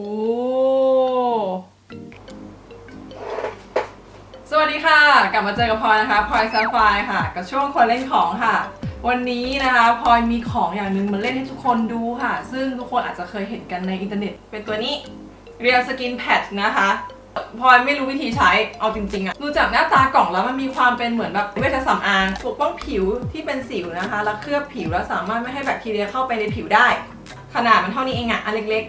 โอ้สวัสดีค่ะ กลับมาเจอกับพลอยนะคะพลอยซาฟายค่ะกับช่วงคนเล่นของค่ะ วันนี้นะคะพลอยมีของอย่างหนึ่งมาเล่นให้ทุกคนดูค่ะ ซึ่งทุกคนอาจจะเคยเห็นกันในอินเทอร์เน็ต เป็นตัวนี้เรียลสกินแพดนะคะพลอยไม่รู้วิธีใช้ เอาจริงๆอะดูจากหน้าตากล่องแล้วมันมีความเป็นเหมือนแบบเวชสำอางปกป้องผิวที่เป็นสิวนะคะ แล้วเคลือบผิวแล้วสามารถไม่ให้แบคทีเรียเข้าไปในผิวได้ ขนาดมันเท่านี้เองอะอันเล็ก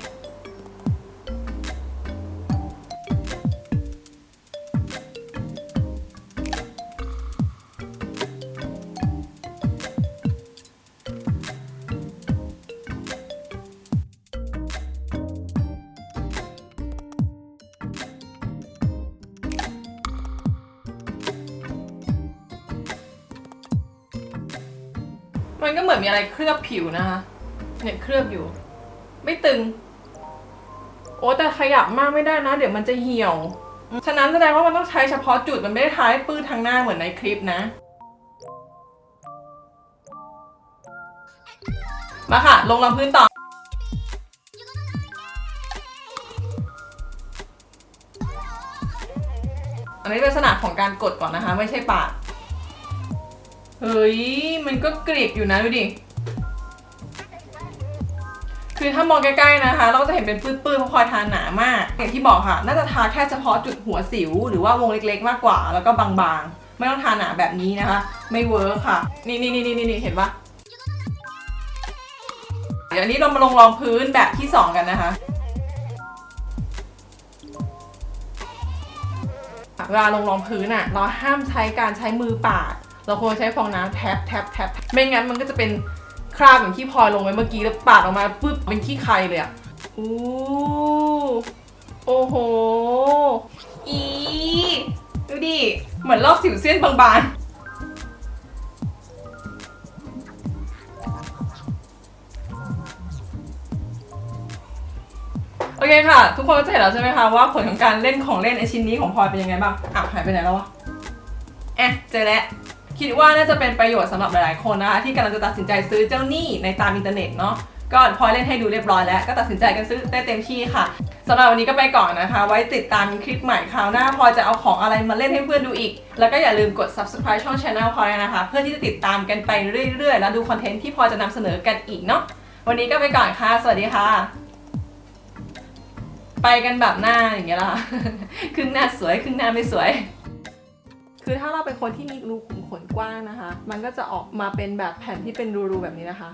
มันก็เหมือนมีอะไรเคลือบผิวนะคะเนี่ยเคลือบอยู่ ไม่ตึง โอ้แต่ขยับมากไม่ได้นะ เดี๋ยวมันจะเหี่ยว ฉะนั้นแสดงว่ามันต้องใช้เฉพาะจุดมันไม่ได้ทาให้ปื้ดทั้งหน้าเหมือนในคลิปนะ มาค่ะ ลงรองพื้นต่ออันนี้เป็นลักษณะของการกดก่อนนะคะ ไม่ใช่ปาด เฮ้ย มันก็กริบอยู่นะดูดิ คือถ้ามองใกล้ๆนะคะ เราก็จะเห็นเป็นปื้นๆเพราะพลอยทาหนามาก อย่างที่บอกค่ะ น่าจะทาแค่เฉพาะจุดหัวสิว หรือว่าวงเล็กๆมากกว่า แล้วก็บางๆ ไม่ต้องทาหนาแบบนี้นะคะ ไม่เวิร์คค่ะ นี่นี่นี่นี่นี่เห็นปะเดี๋ยวนี้เรามาลงรองพื้นแบบที่สองกันนะคะเวลาลงรองพื้นอะ เราห้ามใช้การใช้มือปาด เราควรใช้ฟองน้ำแทบแทบแทบไม่งั้นมันก็จะเป็นคราบอย่างที่พลอยลงไว้เมื่อกี้แล้วปาดออกมาปุ๊บเป็นขี้ใครเลยอะอู้โอ้โห อีดูดิ เหมือนลอกสิวเส้นบางๆโอเคค่ะ ทุกคนก็จะเห็นแล้วใช่ไหมคะว่าผลของการเล่นของเล่นไอชิ้นนี้ของพลอยเป็นยังไงบ้างอะหายไปไหนแล้ววะแอะเจอแล้ว คิดว่าน่าจะเป็นประโยชน์สำหรับหลายๆคนนะคะที่กำลังจะตัดสินใจซื้อเจ้าหนี้ในตามอินเทอร์เน็ตเนาะก็พอเล่นให้ดูเรียบร้อยแล้ว ก็ตัดสินใจกันซื้อได้เต็มที่ค่ะสำหรับวันนี้ก็ไปก่อนนะคะ ไว้ติดตามคลิปใหม่คราวหน้าพอจะเอาของอะไรมาเล่นให้เพื่อนดูอีก แล้วก็อย่าลืมกด subscribe ช่อง channel พลอยนะคะ เพื่อที่จะติดตามกันไปเรื่อยๆ แล้วดูคอนเทนต์ที่พอจะนำเสนอกันอีกเนาะวันนี้ก็ไปก่อนค่ะ สวัสดีค่ะ ไปกันแบบหน้าอย่างเงี้ยล่ะครึ่งหน้าสวยครึ่งหน้าไม่สวย คือถ้าเราเป็นคนที่มีรูขุมขนกว้างนะคะ มันก็จะออกมาเป็นแบบแผ่นที่เป็นรูๆแบบนี้นะคะ